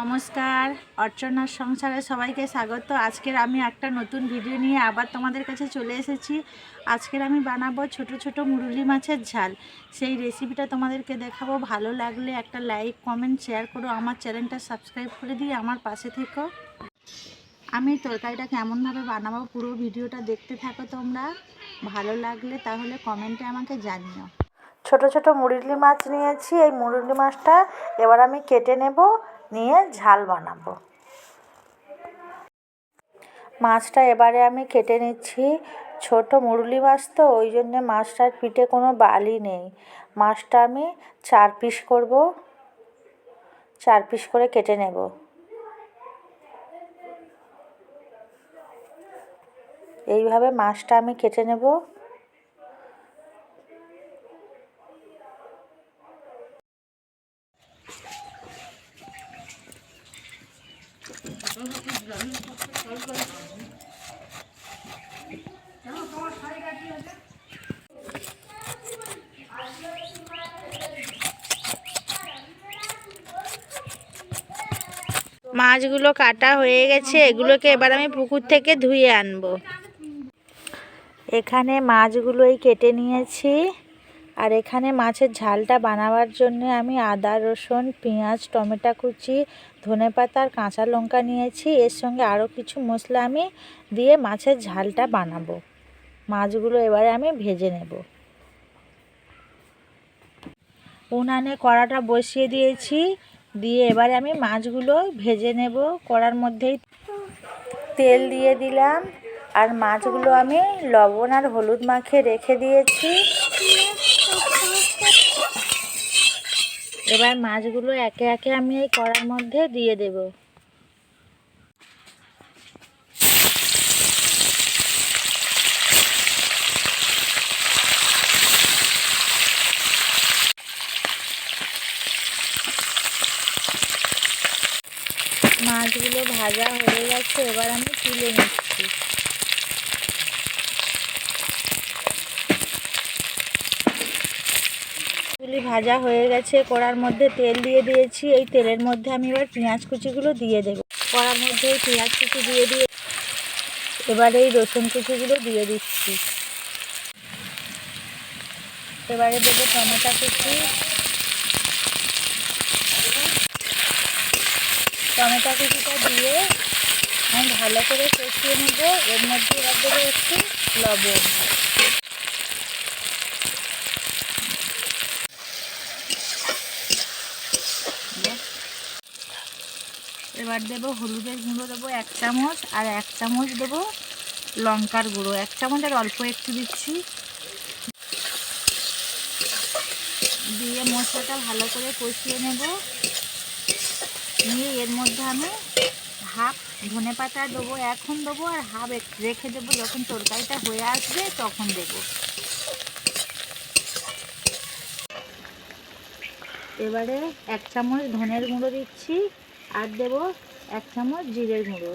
নমস্কার, অর্চনার সংসারে সবাইকে স্বাগত। আজকের আমি একটা নতুন ভিডিও নিয়ে আবার তোমাদের কাছে চলে এসেছি। আজকের আমি বানাবো ছোট ছোট মুরুলি মাছের ঝাল। সেই রেসিপিটা তোমাদেরকে দেখাবো। ভালো লাগলে একটা লাইক কমেন্ট শেয়ার করো। আমার চ্যানেলটা সাবস্ক্রাইব করে দিয়ে আমার পাশে থেকো। আমি তরকারিটা কেমনভাবে বানাবো পুরো ভিডিওটা দেখতে থাকো তোমরা। ভালো লাগলে তাহলে কমেন্টে আমাকে জানিও। ছোট ছোট মুরুলি মাছ নিয়েছি। এই মুরুলি মাছটা এবার আমি কেটে নেব। নিয়ে ঝাল বানাবো। মাছটা এবারে আমি কেটে নিচ্ছি। ছোট মুরুলি মাছ তো, ওই জন্যে মাছটার পিঠে কোনো বালি নেই। মাছটা আমি চার পিস করব। চার পিস করে কেটে নেব। এইভাবে মাছটা আমি কেটে নেব। মাছগুলো কাটা হয়ে গেছে, এগুলোকে এবার আমি পুকুর থেকে ধুয়ে আনব। এখানে মাছগুলোই কেটে নিয়েছি। আর এখানে মাছের ঝালটা বানাবার জন্য আমি আদা, রসুন, পেঁয়াজ, টমেটো কুচি, ধনে পাতা আর কাঁচা লঙ্কা নিয়েছি। এর সঙ্গে আরও কিছু মশলা আমি দিয়ে মাছের ঝালটা বানাবো। মাছগুলো এবারে আমি ভেজে নেব। উনানে কড়াটা বসিয়ে দিয়েছি। দিয়ে এবারে আমি মাছগুলো ভেজে নেব। কড়ার মধ্যেই তেল দিয়ে দিলাম। আর মাছগুলো আমি লবণ আর হলুদ মাখিয়ে রেখে দিয়েছি। এবার মাছগুলো একে একে আমি এই কড়ার মধ্যে দিয়ে দেব। মাছগুলো ভাজা হয়ে গেছে, এবার আমি তুলে নিচ্ছি। গুলি ভাজা হয়ে গেছে, কড়ার মধ্যে তেল দিয়ে দিয়েছি, এই তেলের মধ্যে আমি এবার পেঁয়াজ কুচিগুলো দিয়ে দেবো। কড়ার মধ্যে এই পেঁয়াজ কুচি দিয়ে দিয়ে এবার এই রসুন কুচিগুলো দিয়ে দিচ্ছি। এবারে দেবো টমেটো কুচি। টমেটো কুচিটা দিয়ে আমি ভালো করে কষিয়ে নেব, এর মধ্যে এবার দেবো একটু লবণ। এবার দেবো হলুদের গুঁড়ো দেবো এক চামচ আর এক চামচ দেবো লঙ্কার গুঁড়ো। এক চামচ আর অল্প একটু দিচ্ছি। দিয়ে মশলাটা ভালো করে কষিয়ে নেব। নিয়ে এর মধ্যে আমি হাফ ধনে পাতা দেবো, এখন দেবো আর হাফ রেখে দেবো। যখন তরকারিটা হয়ে আসবে তখন দেবো। এবারে এক চামচ ধনের গুঁড়ো দিচ্ছি। আর দেব এক চামচ জিরের গুঁড়ো।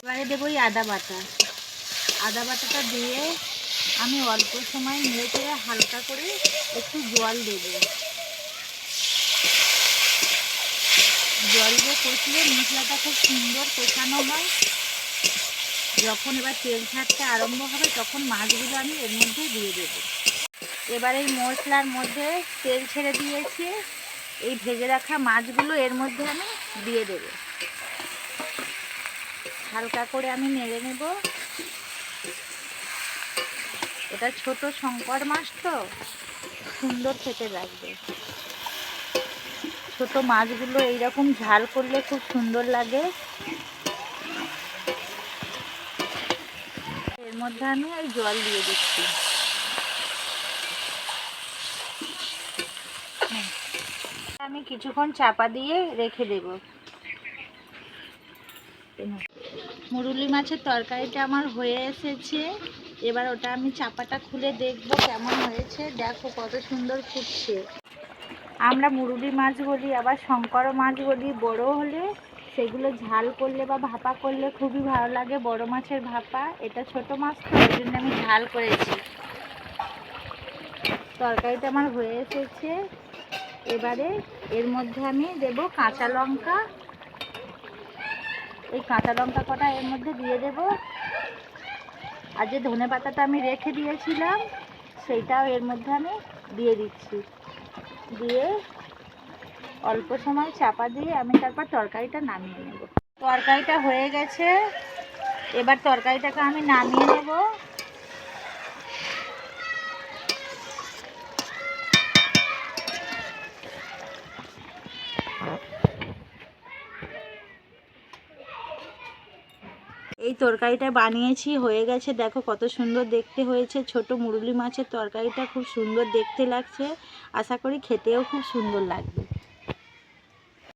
এবারে দেবো এই আদা বাটা। আদা বাটাটা দিয়ে আমি অল্প সময় নেড়ে চেড়ে হালকা করে একটু জল দেব। জল দিয়ে কষলে মশলাটা খুব সুন্দর কষানো হয়। যখন এবার তেল ছাড়তে আরম্ভ হবে, তখন মাছগুলো আমি এর মধ্যে দিয়ে দেবো। এবার এই মশলার মধ্যে তেল ছেড়ে দিয়েছি। এই ভেজে রাখা মাছগুলো এর মধ্যে আমি দিয়ে দেব। হালকা করে আমি নেড়ে নেব। এটা ছোট শঙ্কর মাছ তো, সুন্দর খেতে লাগবে। ছোট মাছগুলো এইরকম ঝাল করলে খুব সুন্দর লাগে। এর মধ্যে আমি ওই জল দিয়ে দিচ্ছি। আমি কিছুক্ষণ চাপা দিয়ে রেখে দেব। মুরুলি মাছের তরকারিটা আমার হয়ে এসেছে। এবার ওটা আমি চাপাটা খুলে দেখব কেমন হয়েছে। দেখো কত সুন্দর ফুটছে। আমরা মুরুলি মাছ বলি আবার শঙ্কর মাছ বলি বড় হলে সেগুলো ঝাল করলে বা ভাপা করলে খুবই ভালো লাগে বড় মাছের ভাপা। এটা ছোট মাছ তো ওই জন্য আমি ঝাল করেছি। তরকারিটা আমার হয়ে এসেছে। এবারে এর মধ্যে আমি দেব কাঁচা লঙ্কা। এই কাঁচা লঙ্কা কটা এর মধ্যে দিয়ে দেব। আর যে ধনে পাতাটা আমি রেখে দিয়েছিলাম, সেইটাও এর মধ্যে আমি দিয়ে দিচ্ছি। দিয়ে অল্প সময় চাপা দিয়ে আমি তারপর তরকারিটা নামিয়ে নেব। তরকারিটা হয়ে গেছে। এবার তরকারিটাকে আমি নামিয়ে নেব। এই তরকারিটা বানিয়েছি, হয়ে গেছে। দেখো কত সুন্দর দেখতে হয়েছে। ছোট মুরুলি মাছের তরকারিটা খুব সুন্দর দেখতে লাগছে। আশা করি খেতেও খুব সুন্দর লাগবে।